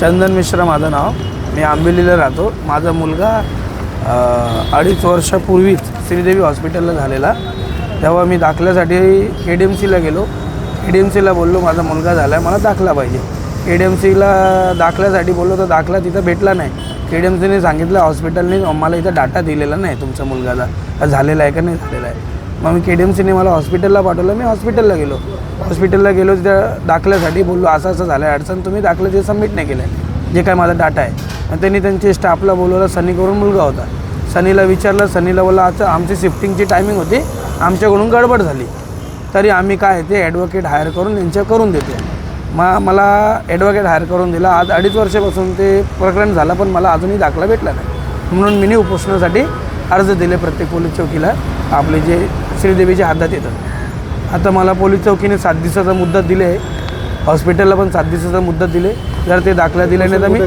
चंदन मिश्रा माझं नाव. मी आंबिलीला राहतो. माझा मुलगा अडीच वर्षापूर्वीच श्रीदेवी हॉस्पिटलला झालेला. तेव्हा मी दाखल्यासाठी के डी एम सीला गेलो. के डी एम सीला बोललो माझा मुलगा झाला आहे मला दाखला पाहिजे. के डी एम सीला दाखल्यासाठी बोललो तर दाखला तिथं भेटला नाही. के डी एम सीने सांगितलं हॉस्पिटलने मला इथं डाटा दिलेला नाही तुमच्या मुलगाचा. झालेला आहे का नाही झालेला आहे? मग मी के डी एम सीने मला हॉस्पिटलला पाठवलं. मी हॉस्पिटलला गेलो. हॉस्पिटलला गेलो त्या दाखल्यासाठी बोललो असं असं झालं आहे अडचण तुम्ही दाखलं ते सबमिट नाही केलं आहे जे काय माझा डाटा आहे. मग त्यांनी त्यांच्या स्टाफला बोलवलं सनी करून मुलगा होता. सनीला विचारलं सनीला बोलला आता आमची शिफ्टिंगची टायमिंग होती. आमच्याकडून गडबड झाली. तरी आम्ही काय ते ॲडव्होकेट हायर करून यांच्या करून देतो मग मला ॲडव्होकेट हायर करून दिला. आज अडीच वर्षापासून ते प्रकरण झालं पण मला अजूनही दाखला भेटला नाही. म्हणून मी उपोषणासाठी अर्ज दिले प्रत्येक पोलीस चौकीला. आपले जे श्रीदेवीच्या हातात येतात. आता मला पोलीस चौकीने सात दिवसाचा मुद्दत दिले आहे. हॉस्पिटलला पण सात दिवसाचा मुद्दत दिले. जर ते दाखला दिले नाही तर मी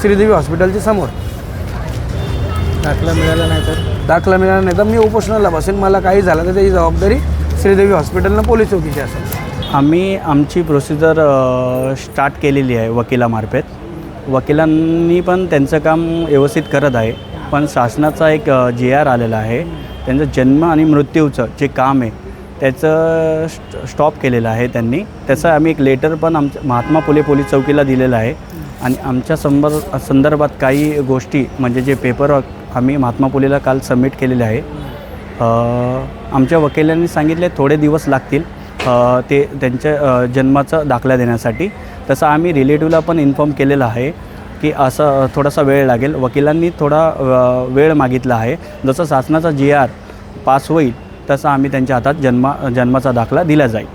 श्रीदेवी हॉस्पिटलच्या समोर. दाखला मिळाला नाही तर? दाखला मिळाला नाही तर मी उपोषणाला बसेन. मला काही झालं तर त्याची जबाबदारी श्रीदेवी हॉस्पिटलनं पोलीस चौकीची असेल. आम्ही आमची प्रोसिजर स्टार्ट केलेली आहे वकिलामार्फत. वकिलांनी पण त्यांचं काम व्यवस्थित करत आहे. पण शासनाचा एक जे आर आलेला आहे. त्यांचं जन्म आणि मृत्यूचं जे काम आहे त्याचं स्टॉप केलेलं आहे त्यांनी. त्याचं आम्ही एक लेटर पण आमच्या महात्मा फुले पोलीस चौकीला दिलेलं आहे. आणि आमच्या संबर संदर्भात काही गोष्टी म्हणजे जे पेपर आम्ही महात्मा फुलेला काल सबमिट केलेले आहे. आमच्या वकिलांनी सांगितले थोडे दिवस लागतील ते त्यांच्या जन्माचा दाखला देण्यासाठी. तसं आम्ही रिलेटिव्हला पण इन्फॉर्म केलेलं आहे. की असं थोडासा वेळ लागेल. वकिलांनी थोडा वेळ मागितला आहे. जसं शासनाचा जी आर पास होईल तसा आम्ही त्यांच्या हातात जन्मा जन्माचा दाखला दिला जाईल.